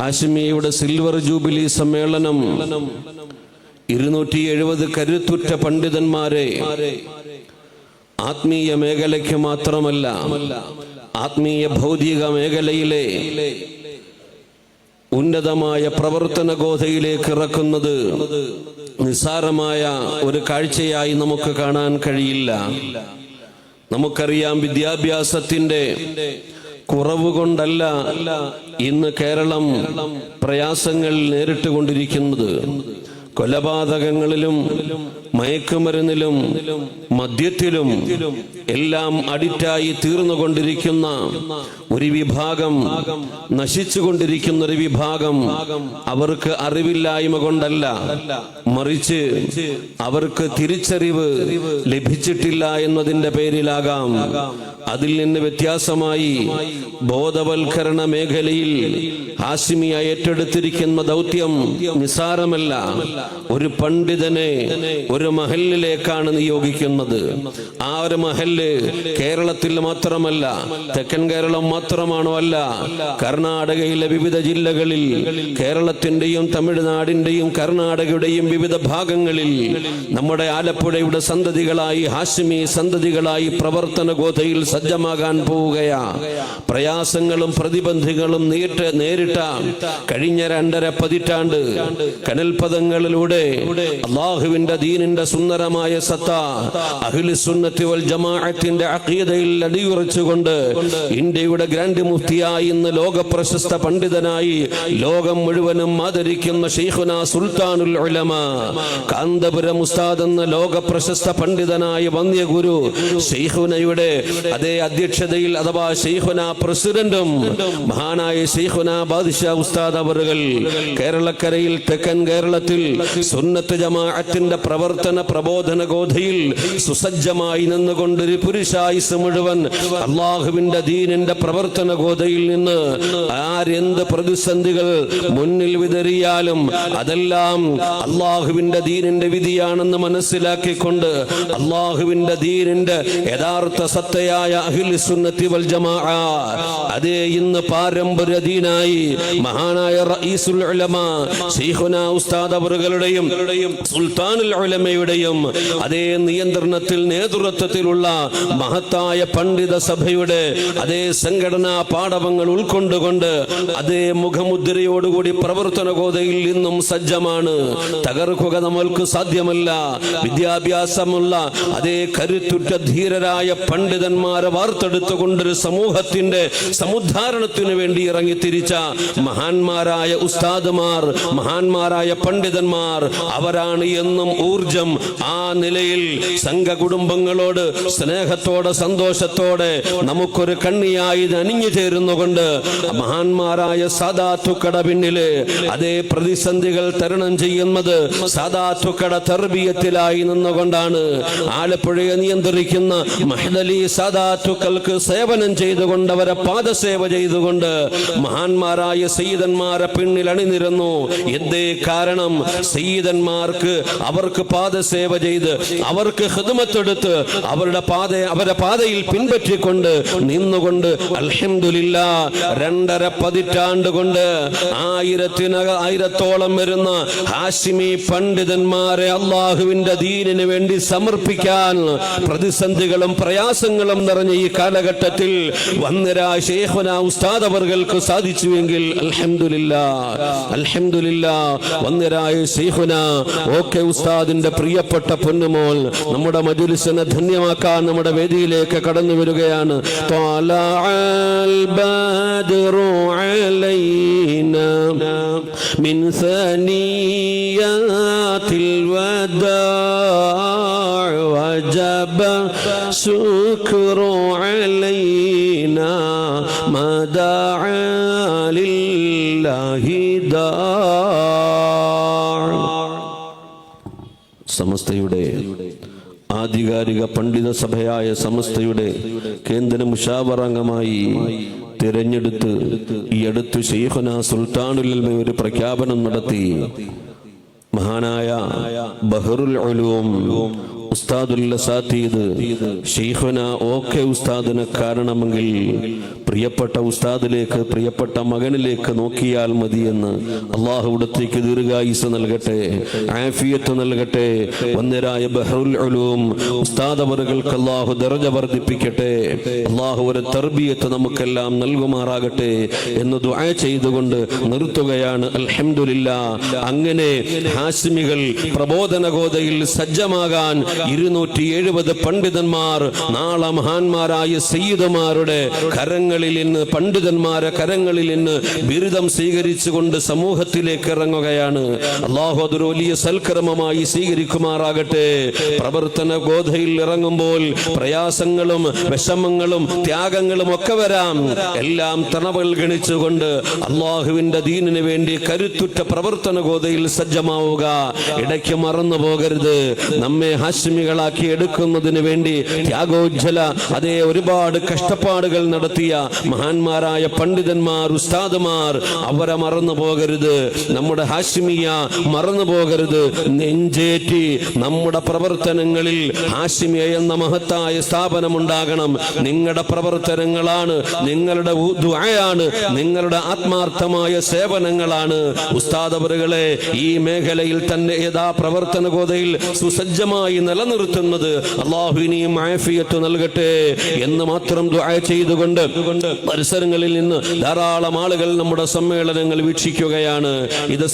ഹാഷിമിയുടെ silver jubilee സമ്മേളനം ഇരുന്നൂറ്റി എഴുപത് കരുത്തുറ്റ പണ്ഡിതന്മാരെ ആത്മീയ മേഖലയ്ക്ക് മാത്രമല്ല ആത്മീയ ഭൗതിക മേഖലയിലെ ഉന്നതമായ പ്രവർത്തന ഗോധയിലേക്ക് ഇറക്കുന്നത് നിസ്സാരമായ ഒരു കാഴ്ചയായി നമുക്ക് കാണാൻ കഴിയില്ല. നമുക്കറിയാം വിദ്യാഭ്യാസത്തിന്റെ കുറവ് കൊണ്ടല്ല ഇന്ന് കേരളം പ്രയാസങ്ങൾ നേരിട്ടുകൊണ്ടിരിക്കുന്നത്. കൊലപാതകങ്ങളിലും മയക്കുമരുന്നിലും മദ്യത്തിലും എല്ലാം അഡിക്റ്റായി തീർന്നുകൊണ്ടിരിക്കുന്ന ഒരു വിഭാഗം നശിച്ചുകൊണ്ടിരിക്കുന്ന ഒരു വിഭാഗം അവർക്ക് അറിവില്ലായ്മ കൊണ്ടല്ല മറിച്ച് അവർക്ക് തിരിച്ചറിവ് ലഭിച്ചിട്ടില്ല എന്നതിന്റെ പേരിലാകാം അതിൽ നിന്ന് വ്യത്യാസമായി ബോധവൽക്കരണ മേഖലയിൽ ഹാസിമിയ ഏറ്റെടുത്തിരിക്കുന്ന ദൗത്യം നിസാരമല്ല. ഒരു പണ്ഡിതനെ ഒരു മഹലിലേക്കാണ് നിയോഗിക്കുന്നത്. ആ ഒരു മഹൽ കേരളത്തിൽ മാത്രമല്ല തെക്കൻ കേരളം മാത്രമാണോ അല്ല കർണാടകയിലെ വിവിധ ജില്ലകളിൽ കേരളത്തിന്റെയും തമിഴ്നാടിന്റെയും കർണാടകയുടെയും വിവിധ ഭാഗങ്ങളിൽ നമ്മുടെ ആലപ്പുഴയുടെ സന്തതികളായി ഹാസിമി സന്തതികളായി പ്രവർത്തന ഗോതയിൽ സജ്ജമാകാൻ പോവുകയാ. പ്രയാസങ്ങളും പ്രതിബന്ധങ്ങളും നേരിട്ട് നേരിട്ട കഴിഞ്ഞ രണ്ടര പതിറ്റാണ്ട് കനൽപദങ്ങളിലൂടെ അള്ളാഹുവിന്റെ ദീനിന്റെ സുന്ദരമായ സത്ത അഖിലുസുന്നത്തി വൽ ജമാഅത്തിന്റെ അഖീദയിൽ അടിയുറച്ചുകൊണ്ട് ഇന്ത്യയുടെ ഗ്രാൻഡ് മുഫ്തിയായി ഇന്ന് ലോക പ്രശസ്ത പണ്ഡിതനായി ലോകം മുഴുവനും ആദരിക്കുന്ന ഷെയ്ഖുന സുൽത്താനുൽ ഉലമ കാന്തപുരം ഉസ്താദ് എന്ന ലോക പ്രശസ്ത പണ്ഡിതനായ വന്യഗുരു ഷെയ്ഖുനയുടെ അതേ അധ്യക്ഷതയിൽ അഥവാ ഷെയ്ഖുന പ്രസിഡന്റും മഹാനായ ഷെയ്ഖുന ബാദിഷ ഉസ്താദ് അവറുകൾ കേരളക്കരയിൽ തെക്കൻ കേരളത്തിൽ സുന്നത്ത് ജമാഅത്തിന്റെ പ്രവർത്തന പ്രബോധന ഗോധയിൽ സുസജ്ജമായി നിന്നുകൊണ്ട് ഒരു പുരുഷായുസ് മുഴുവൻ അള്ളാഹുവിന്റെ ദീനിന്റെ പ്രവർത്തന ഗോധയിൽ നിന്ന് ആരെന്ത് പ്രതിസന്ധികൾ മുന്നിൽ വിതറിയാലും അതെല്ലാം അള്ളാഹുവിന്റെ ദീനിന്റെ വിധിയാണെന്ന് മനസ്സിലാക്കിക്കൊണ്ട് അള്ളാഹുവിന്റെ ദീനിന്റെ യഥാർത്ഥ സത്തയായ അഹിൽ സുന്നത്തി വൽ ജമാഅ അതേ ഇന്ന് പാരമ്പര്യ ദീനായി മഹാനായ റഈസുൽ ഉലമ ശൈഖുന ഉസ്താദ് അവറുകളുടെയും സുൽത്താനുൽ ഉലമയുടെയും അതേ നിയന്ത്രണത്തിൽ നേതൃത്വത്തിലുള്ള മഹത്തായ പണ്ഡിത സഭയുടെ അതേ സംഘടനാ പാഠവങ്ങൾ ഉൾക്കൊണ്ടുകൊണ്ട് അതേ മുഖമുദ്രയോടുകൂടി പ്രവർത്തന ഗോതയിൽ ഇന്നും സജ്ജമാണ്. തകർക്കുക നമ്മൾക്ക് സാധ്യമല്ല. വിദ്യാഭ്യാസമുള്ള അതേ കരുത്തുറ്റ ധീരരായ പണ്ഡിതന്മാരെ വാർത്തെടുത്തുകൊണ്ടൊരു സമൂഹത്തിന്റെ സമുദ്ധാരണത്തിനു വേണ്ടി ഇറങ്ങി തിരിച്ച മഹാന്മാരായ ഉസ്താദുമാർ മഹാന്മാരായ പണ്ഡിതന്മാർ അവരാണ് എന്നും ഊർജം ആ നിലയിൽ സംഘ കുടുംബങ്ങളോട് സ്നേഹത്തോടെ സന്തോഷത്തോടെ നമുക്കൊരു കണ്ണിയായി അണിഞ്ഞു ചേരുന്നുകൊണ്ട് മഹാന്മാരായ സാധാത്തുക്കട പിന്നിൽ അതേ പ്രതിസന്ധികൾ തരണം ചെയ്യുന്നത് സാധാത്തുക്കട തെർബീയത്തിലായി നിന്നുകൊണ്ടാണ്. ആലപ്പുഴയെ നിയന്ത്രിക്കുന്ന മഹദലി സാധാത്തുക്കൾക്ക് സേവനം ചെയ്തുകൊണ്ട് അവരെ പാദസേവ ചെയ്തുകൊണ്ട് മഹാന്മാരായ സയ്യിദന്മാരെ പിന്നിൽ അണിനിരന്നു. എന്തേ കാരണം? സയ്യിദന്മാർക്ക് അവർക്ക് പാദസേവ ചെയ്ത് അവർക്ക് ഹൃദമത്തെടുത്ത് അവരുടെ പാത അവരുടെ പാതയിൽ പിൻപറ്റിക്കൊണ്ട് നിന്നുകൊണ്ട് അൽഹംദുലില്ല രണ്ടര പതിറ്റാണ്ട് കൊണ്ട് ആയിരത്തിനക ആയിരത്തോളം വരുന്ന ഹാഷിമി പണ്ഡിതന്മാരെ അള്ളാഹുവിന്റെ ദീനിന് വേണ്ടി സമർപ്പിക്കാൻ പ്രതിസന്ധികളും പ്രയാസങ്ങളും നിറഞ്ഞ ഈ കാലഘട്ടത്തിൽ വന്നരാ ഷേഖുന ഉസ്താദ് അവർക്ക് സാധിച്ചുവെങ്കിൽ അൽഹംദുലില്ല അൽഹംദുലില്ല വന്നരായ ഷെയ്ഖുന ഓക്കെ ഉസ്താദിന്റെ പ്രിയപ്പെട്ട പൊന്നുമോൾ നമ്മുടെ മജുലിസിനെ ധന്യമാക്കാൻ നമ്മുടെ വേദിയിലേക്ക് കടന്നു വരികയാണ് طلع البدر علينا من ثنيات الوداع وجب شكر علينا ما دعا لله داع സമസ്തയുടെ ആധികാരിക പണ്ഡിത സഭയായ സമസ്തയുടെ കേന്ദ്ര മുഷാവറംഗമായി തിരഞ്ഞെടുത്ത് ഈ അടുത്ത് ഷെയ്ഖുന സുൽത്താനുൽ ഒരു പ്രഖ്യാപനം നടത്തി മഹാനായ ബഹറുൽ ഉലൂം ഉസ്താദുല്ല കാരണമെങ്കിൽ പ്രിയപ്പെട്ട ഉസ്താദിലേക്ക് പ്രിയപ്പെട്ട മകനിലേക്ക് നോക്കിയാൽ മതിയെന്ന് അള്ളാഹുടത്തേക്ക് ദീർഘായുസ് നൽകട്ടെ ആഫിയത്ത് നൽകട്ടെ വന്നരായ ബഹ്റുൽ ഉലൂം അള്ളാഹു ദർജ വർദ്ധിപ്പിക്കട്ടെ അള്ളാഹു ഒരു തർബിയത്ത് നമുക്കെല്ലാം നൽകുമാറാകട്ടെ എന്ന് ദുആ ചെയ്തുകൊണ്ട് നിർത്തുകയാണ്. അൽഹംദുലില്ലാ. അങ്ങനെ ഹാസിമികൾ പ്രബോധന ഗോതയിൽ സജ്ജമാകാൻ ഇരുന്നൂറ്റി എഴുപത് പണ്ഡിതന്മാർ നാളെ മഹാന്മാരായ സയ്യിദുമാരുടെ കരങ്ങളിൽ നിന്ന് പണ്ഡിതന്മാരെ കരങ്ങളിൽ നിന്ന് ബിരുദം സ്വീകരിച്ചുകൊണ്ട് സമൂഹത്തിലേക്ക് ഇറങ്ങുകയാണ്. അള്ളാഹു അതൊരു വലിയ സൽക്രമമായി സ്വീകരിക്കുമാറാകട്ടെ. പ്രവർത്തന ഗോധയിൽ ഇറങ്ങുമ്പോൾ പ്രയാസങ്ങളും വിഷമങ്ങളും ത്യാഗങ്ങളും ഒക്കെ വരാം. എല്ലാം തണവൽ ഗണിച്ചുകൊണ്ട് അള്ളാഹുവിന്റെ ദീനിന് വേണ്ടി കരുത്തുറ്റ പ്രവർത്തന ഗോതയിൽ സജ്ജമാവുക. ഇടയ്ക്ക് മറന്നു പോകരുത് നമ്മെ ഹാസ്യമികളാക്കി എടുക്കുന്നതിന് വേണ്ടി ത്യാഗോജ്ജല അതേ ഒരുപാട് കഷ്ടപ്പാടുകൾ നടത്തിയ മഹാന്മാരായ പണ്ഡിതന്മാർ ഉസ്താദുമാർ. അവരെ മറന്നു പോകരുത്. നമ്മുടെ ഹാഷിമിയ മറന്നു പോകരുത്. നെഞ്ചേറ്റി നമ്മുടെ പ്രവർത്തനങ്ങളിൽ ഹാഷിമിയ എന്ന മഹത്തായ സ്ഥാപനം ഉണ്ടാകണം നിങ്ങളുടെ പ്രവർത്തനങ്ങളാണ് നിങ്ങളുടെ ദുആയാണ് നിങ്ങളുടെ ആത്മാർത്ഥമായ സേവനങ്ങളാണ്. ഉസ്താദവറുകളെ ഈ മേഖലയിൽ തന്നെ യഥാ പ്രവർത്തന ഗോതയിൽ സുസജ്ജമായി നിലനിർത്തുന്നത് അള്ളാഹുവിനെയും ആഫിയത്ത് നൽകട്ടെ എന്ന് മാത്രം ദുആ ചെയ്തുകൊണ്ട് പരിസരങ്ങളിൽ നിന്ന് ധാരാളം ആളുകൾ നമ്മുടെ സമ്മേളനങ്ങൾ വീക്ഷിക്കുകയാണ്. ഇത്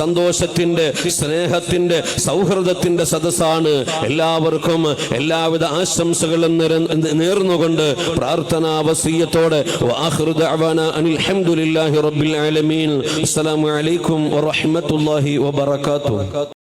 സന്തോഷത്തിന്റെ സ്നേഹത്തിന്റെ സൗഹൃദത്തിന്റെ സദസ്സാണ്. എല്ലാവർക്കും എല്ലാവിധ ആശംസകളും നേർന്നുകൊണ്ട് പ്രാർത്ഥനാ വസീയത്തോടെ അസ്സലാമു അലൈക്കും വറഹ്മത്തുള്ളാഹി വബറകാതുഹു.